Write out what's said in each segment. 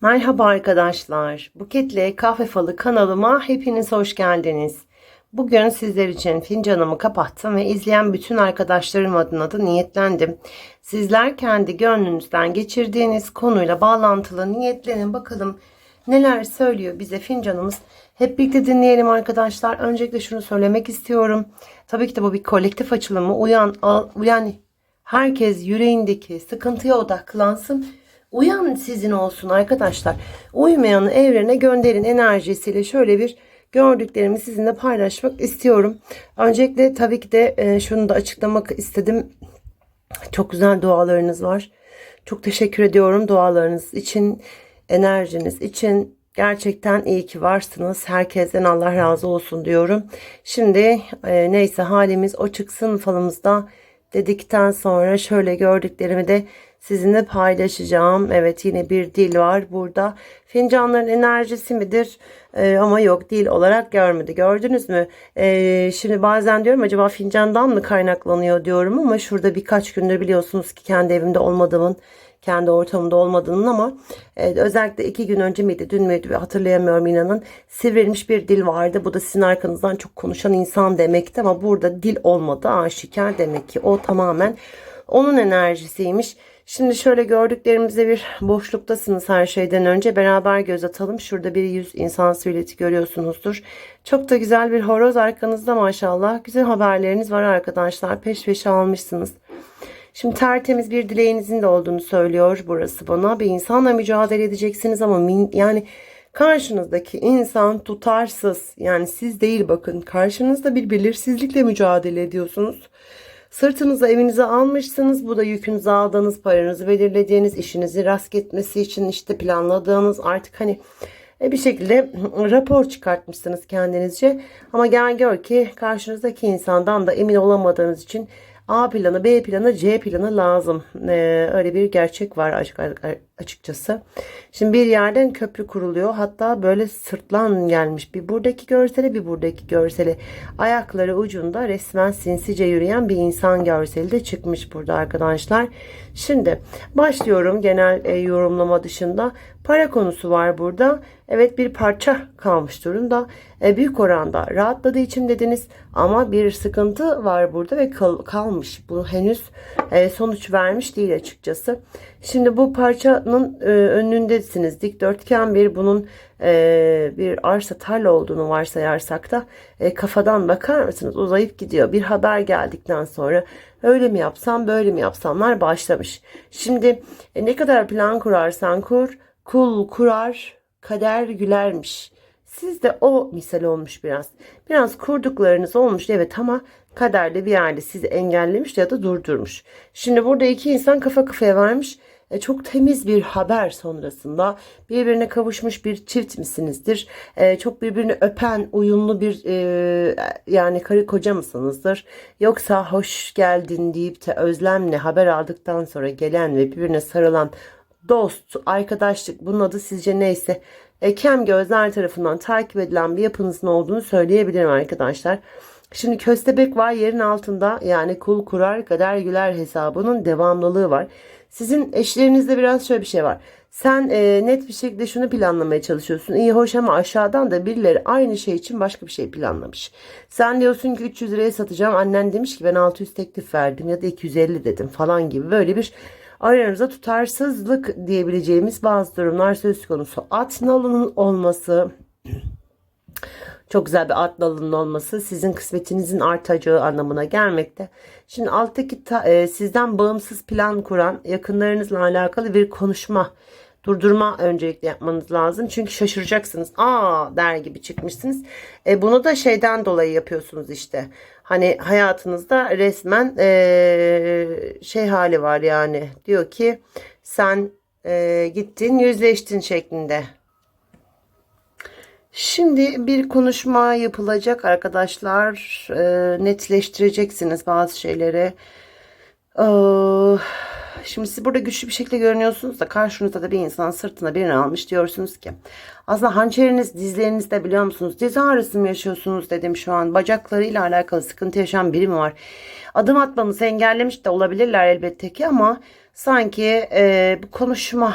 Merhaba arkadaşlar. Buketle Kahve Falı kanalıma hepiniz hoş geldiniz. Bugün sizler için fincanımı kapattım ve izleyen bütün arkadaşlarım adına da niyetlendim. Sizler kendi gönlünüzden geçirdiğiniz konuyla bağlantılı niyetlenin bakalım neler söylüyor bize fincanımız. Hep birlikte dinleyelim arkadaşlar. Öncelikle şunu söylemek istiyorum. Tabii ki de bu bir kolektif açılımı. Uyan, al, uyan herkes yüreğindeki sıkıntıya odaklansın. Uyan sizin olsun arkadaşlar. Uymayanı evrene gönderin enerjisiyle şöyle bir gördüklerimi sizinle paylaşmak istiyorum. Öncelikle tabii ki de e, şunu da açıklamak istedim. Çok güzel dualarınız var. Çok teşekkür ediyorum dualarınız için, enerjiniz için. Gerçekten iyi ki varsınız. Herkesten Allah razı olsun diyorum. Şimdi e, neyse halimiz o çıksın falımızda dedikten sonra şöyle gördüklerimi de sizinle paylaşacağım. Evet yine bir dil var burada. Fincanların enerjisi midir? Ee, ama yok dil olarak görmedi. Gördünüz mü? Ee, şimdi bazen diyorum acaba fincandan mı kaynaklanıyor diyorum ama şurada birkaç gündür biliyorsunuz ki kendi evimde olmadığımın kendi ortamımda olmadığının ama e, özellikle iki gün önce miydi dün müydü hatırlayamıyorum inanın sivrilmiş bir dil vardı. Bu da sizin arkanızdan çok konuşan insan demekti ama burada dil olmadı aşikar demek ki o tamamen onun enerjisiymiş. Şimdi şöyle gördüklerimizde bir boşluktasınız her şeyden önce. Beraber göz atalım. Şurada bir yüz insan silüeti görüyorsunuzdur. Çok da güzel bir horoz arkanızda maşallah. Güzel haberleriniz var arkadaşlar. Peş peşe almışsınız. Şimdi tertemiz bir dileğinizin de olduğunu söylüyor burası bana. Bir insanla mücadele edeceksiniz ama min, yani karşınızdaki insan tutarsız. Yani siz değil bakın. Karşınızda bir belirsizlikle mücadele ediyorsunuz. Sırtınıza evinize almışsınız. Bu da yükünüzü aldığınız, paranızı belirlediğiniz, işinizi rast gitmesi için işte planladığınız artık hani e, bir şekilde rapor çıkartmışsınız kendinizce. Ama gel gör ki karşınızdaki insandan da emin olamadığınız için A planı, B planı, C planı lazım. Ee, öyle bir gerçek var açık, açıkçası. Şimdi bir yerden köprü kuruluyor. Hatta böyle sırtlan gelmiş. Bir buradaki görsele bir buradaki görsele. Ayakları ucunda resmen sinsice yürüyen bir insan görseli de çıkmış burada arkadaşlar. Şimdi başlıyorum genel e, yorumlama dışında. Para konusu var burada. Evet bir parça kalmış durumda. E, büyük oranda rahatladığı için dediniz ama bir sıkıntı var burada ve kal, kalmış. Bu henüz e, sonuç vermiş değil açıkçası. Şimdi bu parçanın e, önündesiniz. Dikdörtgen bir bunun e, bir arsa tarla olduğunu varsayarsak da e, kafadan bakar mısınız? Uzayıp gidiyor. Bir haber geldikten sonra öyle mi yapsam böyle mi yapsamlar başlamış. Şimdi e, ne kadar plan kurarsan kur kul kurar kader gülermiş. Siz de o misal olmuş biraz. Biraz kurduklarınız olmuş evet ama kaderle bir yerde sizi engellemiş ya da durdurmuş. Şimdi burada iki insan kafa kafaya varmış. E, çok temiz bir haber sonrasında birbirine kavuşmuş bir çift misinizdir? E, çok birbirini öpen, uyumlu bir e, yani karı koca mısınızdır? Yoksa hoş geldin deyip de özlemle haber aldıktan sonra gelen ve birbirine sarılan dost, arkadaşlık bunun adı sizce neyse e, kem gözler tarafından takip edilen bir yapınızın olduğunu söyleyebilirim arkadaşlar. Şimdi köstebek var yerin altında yani kul kurar kader güler hesabının devamlılığı var. Sizin eşlerinizde biraz şöyle bir şey var. Sen e, net bir şekilde şunu planlamaya çalışıyorsun. İyi hoş ama aşağıdan da birileri aynı şey için başka bir şey planlamış. Sen diyorsun ki 300 liraya satacağım. Annen demiş ki ben 600 teklif verdim ya da 250 dedim falan gibi böyle bir aranızda tutarsızlık diyebileceğimiz bazı durumlar söz konusu. At nalının olması çok güzel bir at nalının olması sizin kısmetinizin artacağı anlamına gelmekte. Şimdi alttaki ta, e, sizden bağımsız plan kuran yakınlarınızla alakalı bir konuşma durdurma öncelikle yapmanız lazım. Çünkü şaşıracaksınız. Aa der gibi çıkmışsınız. E, bunu da şeyden dolayı yapıyorsunuz işte. Hani hayatınızda resmen e, şey hali var yani. Diyor ki sen e, gittin yüzleştin şeklinde. Şimdi bir konuşma yapılacak arkadaşlar. E, netleştireceksiniz bazı şeyleri. Ee, Şimdi siz burada güçlü bir şekilde görünüyorsunuz da karşınızda da bir insan sırtına birini almış diyorsunuz ki. Aslında hançeriniz dizlerinizde biliyor musunuz? Diz ağrısı mı yaşıyorsunuz dedim şu an. Bacaklarıyla alakalı sıkıntı yaşayan biri mi var? Adım atmanızı engellemiş de olabilirler elbette ki ama sanki e, bu konuşma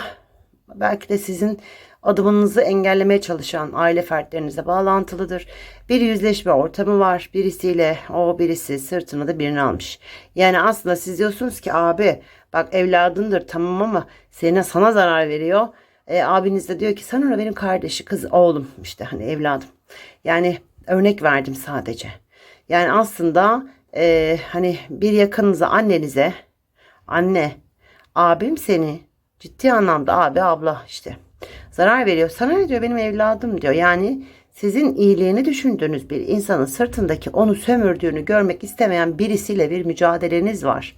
Belki de sizin adımınızı engellemeye çalışan aile fertlerinize bağlantılıdır. Bir yüzleşme ortamı var. Birisiyle o birisi sırtına da birini almış. Yani aslında siz diyorsunuz ki abi bak evladındır tamam ama senin sana zarar veriyor. E, abiniz de diyor ki sana benim kardeşi kız oğlum işte hani evladım. Yani örnek verdim sadece. Yani aslında e, hani bir yakınınıza annenize anne abim seni ciddi anlamda abi abla işte zarar veriyor. Sana ne diyor benim evladım diyor. Yani sizin iyiliğini düşündüğünüz bir insanın sırtındaki onu sömürdüğünü görmek istemeyen birisiyle bir mücadeleniz var.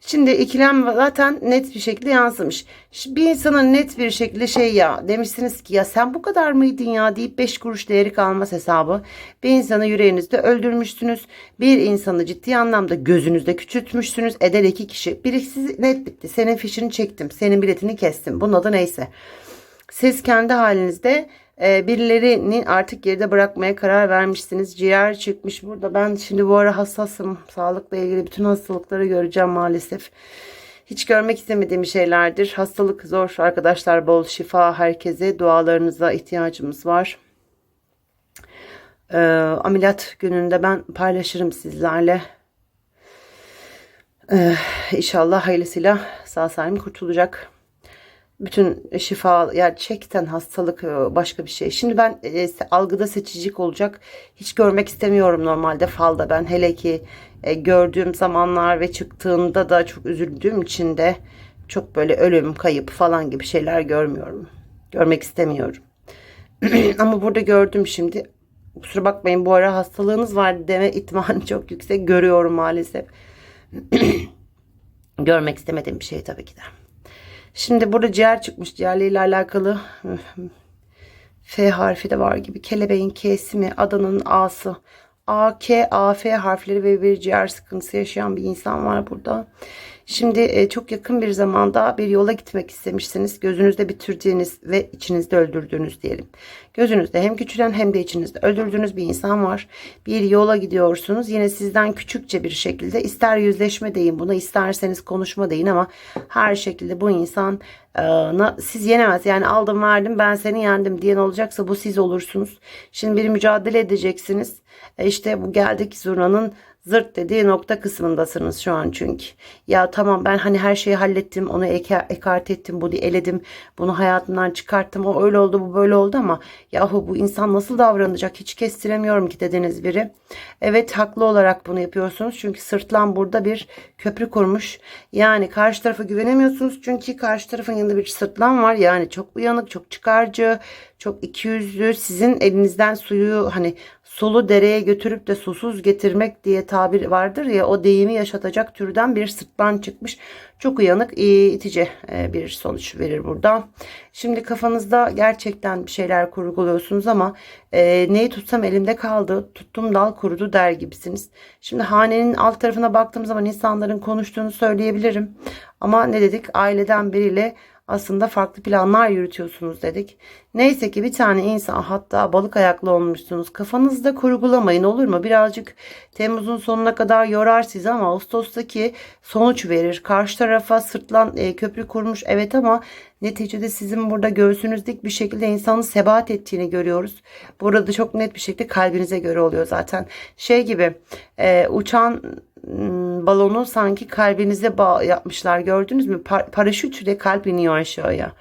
Şimdi ikilem zaten net bir şekilde yansımış. Bir insana net bir şekilde şey ya demişsiniz ki ya sen bu kadar mıydın ya deyip 5 kuruş değeri kalmaz hesabı. Bir insanı yüreğinizde öldürmüşsünüz. Bir insanı ciddi anlamda gözünüzde küçültmüşsünüz. Eder iki kişi. Birisi net bitti. Senin fişini çektim. Senin biletini kestim. Bunun adı neyse. Siz kendi halinizde e, birilerini artık geride bırakmaya karar vermişsiniz. Ciğer çıkmış burada. Ben şimdi bu ara hassasım. Sağlıkla ilgili bütün hastalıkları göreceğim maalesef. Hiç görmek istemediğim şeylerdir. Hastalık zor arkadaşlar. Bol şifa herkese. Dualarınıza ihtiyacımız var. Ee, ameliyat gününde ben paylaşırım sizlerle. Ee, inşallah hayırlısıyla sağ salim kurtulacak bütün şifa gerçekten hastalık e, başka bir şey. Şimdi ben e, algıda seçicilik olacak. Hiç görmek istemiyorum normalde falda ben. Hele ki e, gördüğüm zamanlar ve çıktığında da çok üzüldüğüm için de çok böyle ölüm, kayıp falan gibi şeyler görmüyorum. Görmek istemiyorum. Ama burada gördüm şimdi. Kusura bakmayın bu ara hastalığınız var deme ihtimali çok yüksek. Görüyorum maalesef. Görmek istemediğim bir şey tabii ki de. Şimdi burada ciğer çıkmış. Ciğerle alakalı F harfi de var gibi. Kelebeğin K'si mi? Adanın A'sı. A, K, A, F harfleri ve bir ciğer sıkıntısı yaşayan bir insan var burada. Şimdi e, çok yakın bir zamanda bir yola gitmek istemişsiniz. Gözünüzde bitirdiğiniz ve içinizde öldürdüğünüz diyelim. Gözünüzde hem küçülen hem de içinizde öldürdüğünüz bir insan var. Bir yola gidiyorsunuz. Yine sizden küçükçe bir şekilde ister yüzleşme deyin buna isterseniz konuşma deyin ama her şekilde bu insan e, siz yenemez. Yani aldım verdim ben seni yendim diyen olacaksa bu siz olursunuz. Şimdi bir mücadele edeceksiniz. E, işte bu geldik zurnanın zırt dediği nokta kısmındasınız şu an çünkü. Ya tamam ben hani her şeyi hallettim onu eka, ekart ettim bunu eledim bunu hayatımdan çıkarttım o öyle oldu bu böyle oldu ama yahu bu insan nasıl davranacak hiç kestiremiyorum ki dediniz biri. Evet haklı olarak bunu yapıyorsunuz çünkü sırtlan burada bir köprü kurmuş. Yani karşı tarafa güvenemiyorsunuz çünkü karşı tarafın yanında bir sırtlan var yani çok uyanık çok çıkarcı çok ikiyüzlü sizin elinizden suyu hani sulu dereye götürüp de susuz getirmek diye tabir vardır ya o deyimi yaşatacak türden bir sırtlan çıkmış. Çok uyanık itici e, bir sonuç verir burada. Şimdi kafanızda gerçekten bir şeyler kurguluyorsunuz ama e, neyi tutsam elimde kaldı tuttum dal kurudu der gibisiniz. Şimdi hanenin alt tarafına baktığım zaman insanların konuştuğunu söyleyebilirim. Ama ne dedik aileden biriyle aslında farklı planlar yürütüyorsunuz dedik. Neyse ki bir tane insan hatta balık ayaklı olmuşsunuz. Kafanızda kurgulamayın olur mu? Birazcık Temmuz'un sonuna kadar yorar sizi ama Ağustos'taki sonuç verir. Karşı tarafa sırtlan e, köprü kurmuş evet ama neticede sizin burada göğsünüz dik bir şekilde insanın sebat ettiğini görüyoruz. Burada çok net bir şekilde kalbinize göre oluyor zaten. Şey gibi e, uçan balonu sanki kalbinize bağ yapmışlar gördünüz mü? Par paraşütle kalp iniyor aşağıya.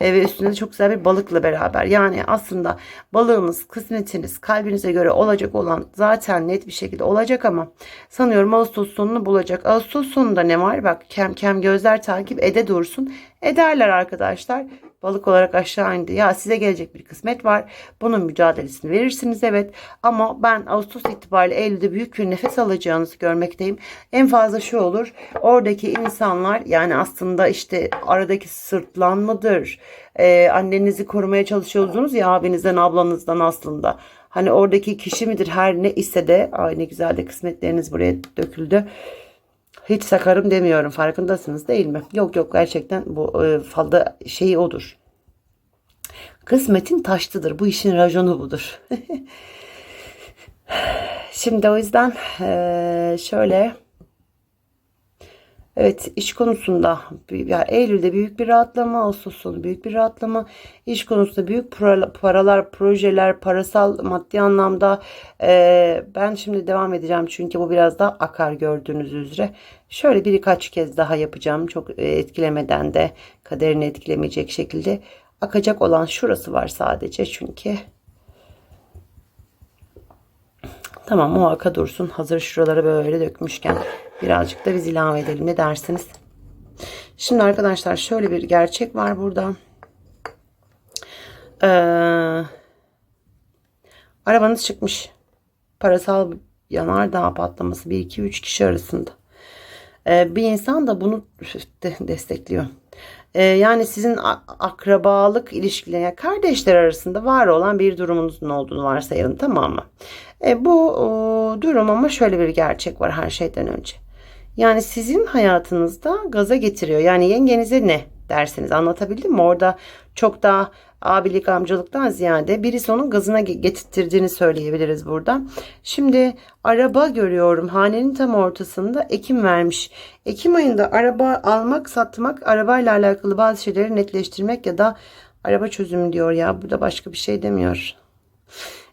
E, ve üstünde çok güzel bir balıkla beraber. Yani aslında balığınız, kısmetiniz kalbinize göre olacak olan zaten net bir şekilde olacak ama sanıyorum Ağustos sonunu bulacak. Ağustos sonunda ne var? Bak kem kem gözler takip ede dursun. Ederler arkadaşlar balık olarak aşağı indi. Ya size gelecek bir kısmet var. Bunun mücadelesini verirsiniz evet. Ama ben Ağustos itibariyle Eylül'de büyük bir nefes alacağınızı görmekteyim. En fazla şu olur. Oradaki insanlar yani aslında işte aradaki sırtlanmadır. Ee, annenizi korumaya çalışıyorsunuz ya abinizden ablanızdan aslında. Hani oradaki kişi midir her ne ise de ay ne güzel de kısmetleriniz buraya döküldü. Hiç sakarım demiyorum farkındasınız değil mi? Yok yok gerçekten bu e, falda şeyi odur. Kısmetin taştıdır. Bu işin raconu budur. Şimdi o yüzden e, şöyle Evet iş konusunda yani Eylül'de büyük bir rahatlama, Ağustos sonu büyük bir rahatlama. İş konusunda büyük para- paralar, projeler, parasal maddi anlamda eee, ben şimdi devam edeceğim çünkü bu biraz daha akar gördüğünüz üzere. Şöyle birkaç kez daha yapacağım. Çok e, etkilemeden de kaderini etkilemeyecek şekilde akacak olan şurası var sadece çünkü. Tamam o dursun. Hazır şuraları böyle dökmüşken birazcık da biz ilave edelim. Ne dersiniz? Şimdi arkadaşlar şöyle bir gerçek var burada. Ee, arabanız çıkmış. Parasal yanardağ patlaması 1-2-3 kişi arasında. Ee, bir insan da bunu de- destekliyor. Ee, yani sizin akrabalık ilişkileri, yani kardeşler arasında var olan bir durumunuzun olduğunu varsayalım tamam mı? E, bu o, durum ama şöyle bir gerçek var her şeyden önce. Yani sizin hayatınızda gaza getiriyor. Yani yengenize ne dersiniz anlatabildim mi? Orada çok daha abilik amcalıktan ziyade birisi onun gazına ge- getirttirdiğini söyleyebiliriz burada. Şimdi araba görüyorum hanenin tam ortasında Ekim vermiş. Ekim ayında araba almak satmak arabayla alakalı bazı şeyleri netleştirmek ya da araba çözümü diyor ya burada başka bir şey demiyor.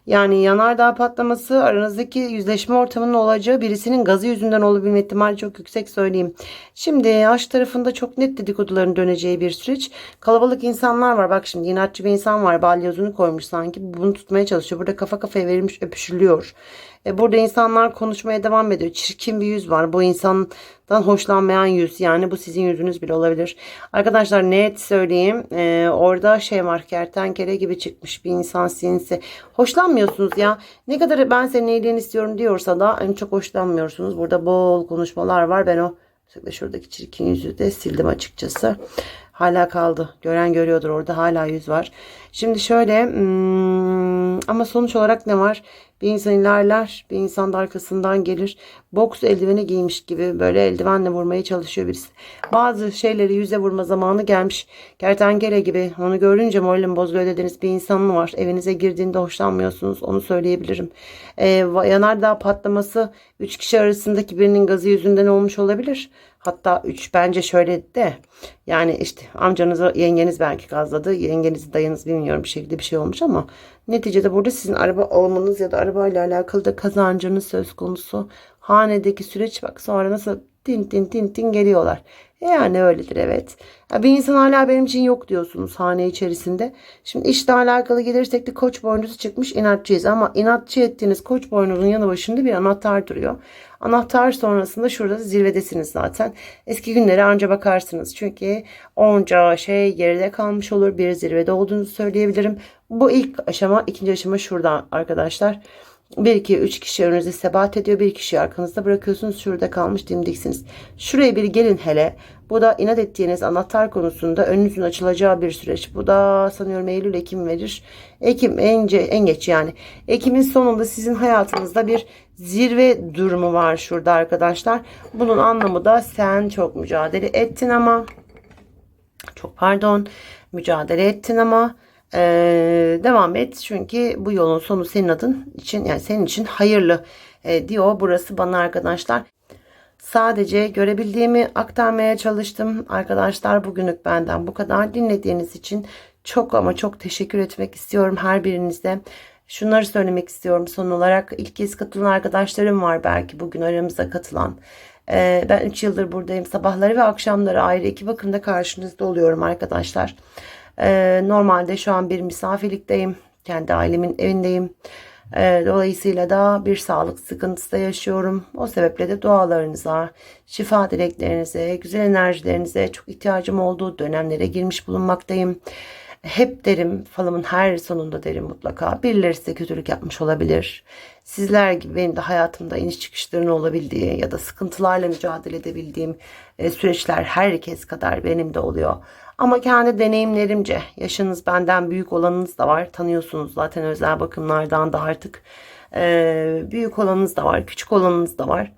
Yani yanardağ patlaması aranızdaki yüzleşme ortamının olacağı birisinin gazı yüzünden olabilme ihtimali çok yüksek söyleyeyim. Şimdi aşk tarafında çok net dedikoduların döneceği bir süreç. Kalabalık insanlar var. Bak şimdi inatçı bir insan var. Balyozunu koymuş sanki. Bunu tutmaya çalışıyor. Burada kafa kafaya verilmiş öpüşülüyor. E, burada insanlar konuşmaya devam ediyor. Çirkin bir yüz var. Bu insandan hoşlanmayan yüz. Yani bu sizin yüzünüz bile olabilir. Arkadaşlar net söyleyeyim. E, orada şey var. Kertenkele gibi çıkmış bir insan sinsi. Hoşlanmıyorsunuz ya. Ne kadar ben senin iyiliğini istiyorum diyorsa da en çok hoşlanmıyorsunuz. Burada bol konuşmalar var. Ben o özellikle şuradaki çirkin yüzü de sildim açıkçası. Hala kaldı. Gören görüyordur orada hala yüz var. Şimdi şöyle hmm, ama sonuç olarak ne var? Bir insan ilerler, bir insan da arkasından gelir. Boks eldiveni giymiş gibi böyle eldivenle vurmaya çalışıyor birisi. Bazı şeyleri yüze vurma zamanı gelmiş. Kertenkele gibi onu görünce moralim bozuluyor dediğiniz bir insan var. Evinize girdiğinde hoşlanmıyorsunuz onu söyleyebilirim. Ee, yanardağ patlaması 3 kişi arasındaki birinin gazı yüzünden olmuş olabilir. Hatta 3 bence şöyle de yani işte amcanızı yengeniz belki gazladı. Yengenizi dayınız bilmiyorum bir şekilde bir şey olmuş ama neticede burada sizin araba almanız ya da arabayla alakalı da kazancınız söz konusu. Hanedeki süreç bak sonra nasıl tin tin tin tin geliyorlar. Yani öyledir evet. Ya bir insan hala benim için yok diyorsunuz hane içerisinde. Şimdi işle alakalı gelirsek de koç boynuzu çıkmış inatçıyız. Ama inatçı ettiğiniz koç boynuzun yanı başında bir anahtar duruyor. Anahtar sonrasında şurada zirvedesiniz zaten. Eski günlere anca bakarsınız. Çünkü onca şey geride kalmış olur. Bir zirvede olduğunuzu söyleyebilirim. Bu ilk aşama. ikinci aşama şurada arkadaşlar. 1 2 3 kişi önünüzde sebat ediyor. Bir kişi arkanızda bırakıyorsunuz. Şurada kalmış dimdiksiniz. Şuraya bir gelin hele. Bu da inat ettiğiniz anahtar konusunda önünüzün açılacağı bir süreç. Bu da sanıyorum Eylül Ekim verir. Ekim en, en geç yani. Ekim'in sonunda sizin hayatınızda bir zirve durumu var şurada arkadaşlar. Bunun anlamı da sen çok mücadele ettin ama çok pardon mücadele ettin ama ee, devam et çünkü bu yolun sonu senin adın için yani senin için hayırlı ee, diyor burası bana arkadaşlar. Sadece görebildiğimi aktarmaya çalıştım. Arkadaşlar bugünlük benden bu kadar. Dinlediğiniz için çok ama çok teşekkür etmek istiyorum her birinize. Şunları söylemek istiyorum son olarak. ilk kez katılan arkadaşlarım var belki bugün aramıza katılan. Ee, ben 3 yıldır buradayım. Sabahları ve akşamları ayrı iki bakımda karşınızda oluyorum arkadaşlar. Ee, normalde şu an bir misafirlikteyim. Kendi ailemin evindeyim. Ee, dolayısıyla da bir sağlık sıkıntısı da yaşıyorum. O sebeple de dualarınıza, şifa dileklerinize, güzel enerjilerinize çok ihtiyacım olduğu dönemlere girmiş bulunmaktayım. Hep derim, falımın her sonunda derim mutlaka. Birileri size kötülük yapmış olabilir. Sizler gibi benim de hayatımda iniş çıkışların olabildiği ya da sıkıntılarla mücadele edebildiğim e, süreçler herkes kadar benim de oluyor. Ama kendi deneyimlerimce yaşınız benden büyük olanınız da var. Tanıyorsunuz zaten özel bakımlardan da artık e, büyük olanınız da var, küçük olanınız da var.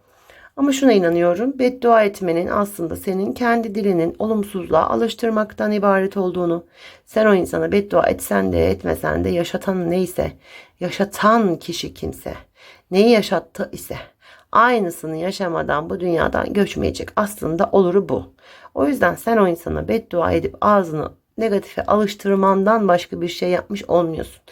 Ama şuna inanıyorum. Beddua etmenin aslında senin kendi dilinin olumsuzluğa alıştırmaktan ibaret olduğunu, sen o insana beddua etsen de etmesen de yaşatan neyse, yaşatan kişi kimse, neyi yaşattı ise aynısını yaşamadan bu dünyadan göçmeyecek. Aslında oluru bu. O yüzden sen o insana beddua edip ağzını negatife alıştırmandan başka bir şey yapmış olmuyorsun.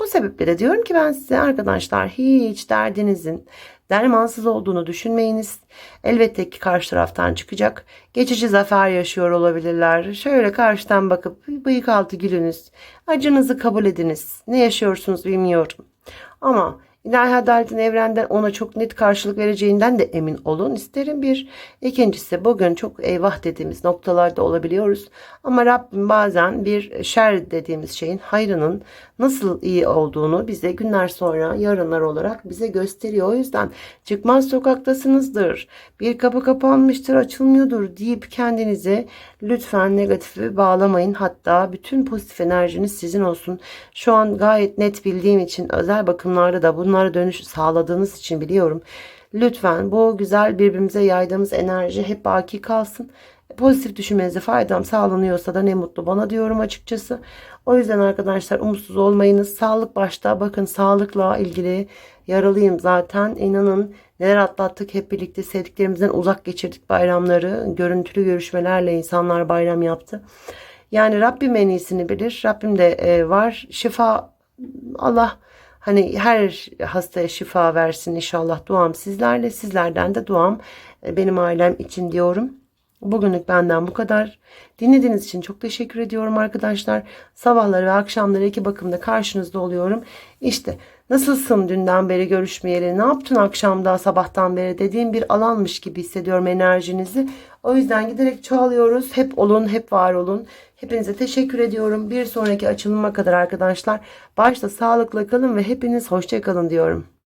Bu sebeple de diyorum ki ben size arkadaşlar hiç derdinizin dermansız olduğunu düşünmeyiniz. Elbette ki karşı taraftan çıkacak. Geçici zafer yaşıyor olabilirler. Şöyle karşıdan bakıp bıyık altı gülünüz. Acınızı kabul ediniz. Ne yaşıyorsunuz bilmiyorum. Ama İlahi adaletin evrenden ona çok net karşılık vereceğinden de emin olun isterim bir. İkincisi bugün çok eyvah dediğimiz noktalarda olabiliyoruz. Ama Rabbim bazen bir şer dediğimiz şeyin hayrının nasıl iyi olduğunu bize günler sonra yarınlar olarak bize gösteriyor. O yüzden çıkmaz sokaktasınızdır. Bir kapı kapanmıştır açılmıyordur deyip kendinizi lütfen negatife bağlamayın. Hatta bütün pozitif enerjiniz sizin olsun. Şu an gayet net bildiğim için özel bakımlarda da bunlara dönüş sağladığınız için biliyorum. Lütfen bu güzel birbirimize yaydığımız enerji hep baki kalsın. Pozitif düşünmenize faydam sağlanıyorsa da ne mutlu bana diyorum açıkçası. O yüzden arkadaşlar umutsuz olmayınız. Sağlık başta bakın sağlıkla ilgili yaralıyım zaten. İnanın neler atlattık hep birlikte sevdiklerimizden uzak geçirdik bayramları. Görüntülü görüşmelerle insanlar bayram yaptı. Yani Rabbim en iyisini bilir. Rabbim de e, var. Şifa Allah Hani her hastaya şifa versin inşallah duam sizlerle. Sizlerden de duam e, benim ailem için diyorum. Bugünlük benden bu kadar. Dinlediğiniz için çok teşekkür ediyorum arkadaşlar. Sabahları ve akşamları iki bakımda karşınızda oluyorum. İşte nasılsın dünden beri görüşmeyeli, ne yaptın akşamda sabahtan beri dediğim bir alanmış gibi hissediyorum enerjinizi. O yüzden giderek çoğalıyoruz. Hep olun, hep var olun. Hepinize teşekkür ediyorum. Bir sonraki açılıma kadar arkadaşlar başta sağlıkla kalın ve hepiniz hoşça kalın diyorum.